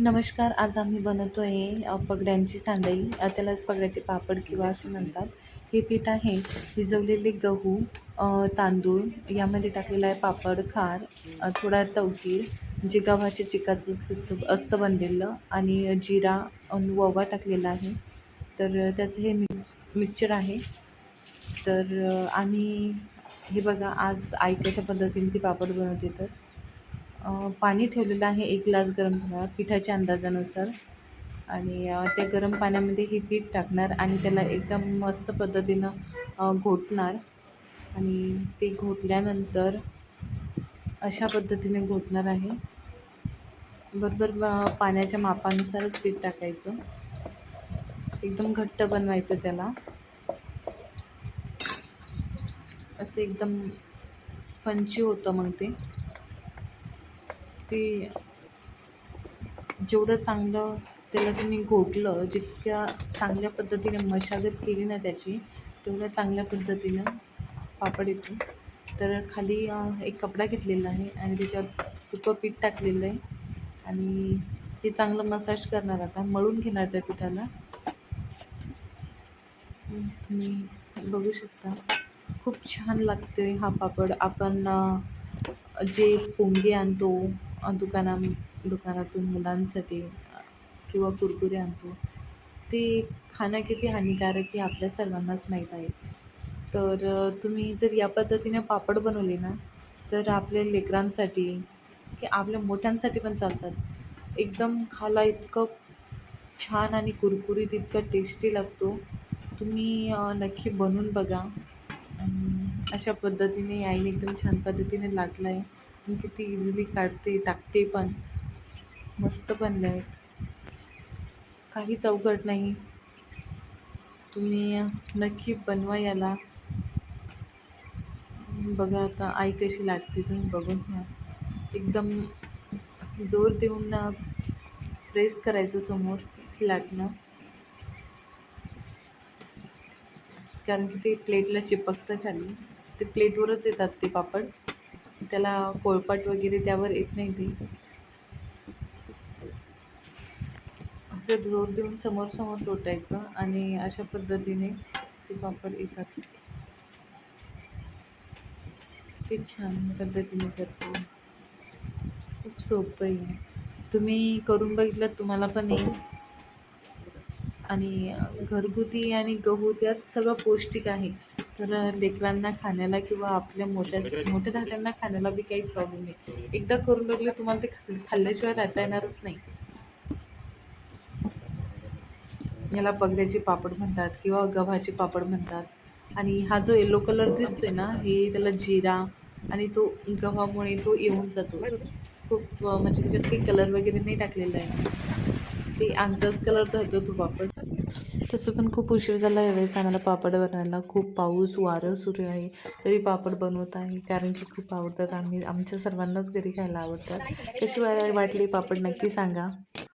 नमस्कार आज आम्ही बनवतो आहे पगड्यांची सांडई. त्यालाच पगड्याचे पापड किंवा असे म्हणतात. हे पीठ आहे भिजवलेले गहू तांदूळ यामध्ये टाकलेला आहे पापड खार थोडा तवकीर जे गव्हाचे चिकाचं असतं असतं बनलेलं आणि जिरा ववा टाकलेला आहे. तर त्याचं हे मिक्स मिक्सचर आहे. तर आम्ही हे बघा आज आई कशा पद्धतीने ती पापड बनवते तर. पाणी ठेवलेलं आहे एक ग्लास गरम करणार पिठाच्या अंदाजानुसार. आणि त्या गरम पाण्यामध्ये हे पीठ टाकणार आणि त्याला एकदम मस्त पद्धतीनं घोटणार. आणि ते घोटल्यानंतर अशा पद्धतीने घोटणार आहे. बरोबर पाण्याच्या मापानुसारच पीठ टाकायचं. एकदम घट्ट बनवायचं त्याला. असं एकदम स्पंची होतं मग ते. ते जेवढं चांगलं त्याला तुम्ही घोटलं जितक्या चांगल्या पद्धतीने मशागत केली ना त्याची तेवढ्या चांगल्या पद्धतीनं पापड येतो. तर खाली एक कपडा घेतलेला आहे आणि त्याच्यावर सुकं पीठ टाकलेलं आहे. आणि हे चांगलं मसाज करणार आता मळून घेणार त्या पिठाला. तुम्ही बघू शकता. खूप छान लागते हा पापड. आपण जे पोंगे आणतो दुकाना दुकानातून मुलांसाठी किंवा कुरकुरे आणतो. ते खाणं किती हानिकारक हे आपल्या सर्वांनाच माहीत आहे. तर तुम्ही जर या पद्धतीने पापड बनवले ना तर आपल्या लेकरांसाठी की आपल्या मोठ्यांसाठी पण चालतात. एकदम खायला इतकं छान आणि कुरकुरीत इतकं टेस्टी लागतो. तुम्ही नक्की बनवून बघा. आणि अशा पद्धतीने आईने एकदम छान पद्धतीने लागला आहे मी किती इझिली काढते टाकते पण. मस्त बनले आहेत काहीच अवघड नाही. तुम्ही नक्की बनवा याला. बघा आता आई कशी लागते तुम्ही बघून घ्या. एकदम जोर देऊन ना प्रेस करायचं समोर लाटणं कारण की ते प्लेटला चिपकतं खाली. ते प्लेटवरच येतात ते पापड. त्याला कोळपाट वगैरे त्यावर येत नाही ते जर जोर देऊन समोर समोर लोटायचं आणि अशा पद्धतीने ते पापड येतात. ते छान पद्धतीने करते खूप सोपं आहे. तुम्ही करून बघितलं तुम्हाला पण येईल. आणि घरगुती आणि गहू त्यात सगळं पौष्टिक आहे. तर लेकरांना खाण्याला किंवा आपल्या मोठ्या मोठ्या धाट्यांना खाण्याला बी काहीच प्रॉब्लेम नाही. एकदा करून बघले तुम्हाला ते खा- खाल्ल्याशिवाय राहता येणारच नाही. याला पगड्याचे पापड म्हणतात किंवा गव्हाचे पापड म्हणतात. आणि हा जो येलो कलर दिसतोय ना हे त्याला जिरा आणि तो गव्हामुळे तो येऊन जातो. खूप म्हणजे त्याच्यात काही कलर वगैरे नाही टाकलेला आहे. ते आमचाच कलर धरतो तो पापड. तसं पण खूप उशीर झाला यावेळेस आम्हाला पापड बनवायला. खूप पाऊस वारं सुरू आहे तरी पापड बनवत आहे कारण की खूप आवडतात. आम्ही आमच्या सर्वांनाच घरी खायला आवडतात. कशी वाटली पापड नक्की सांगा.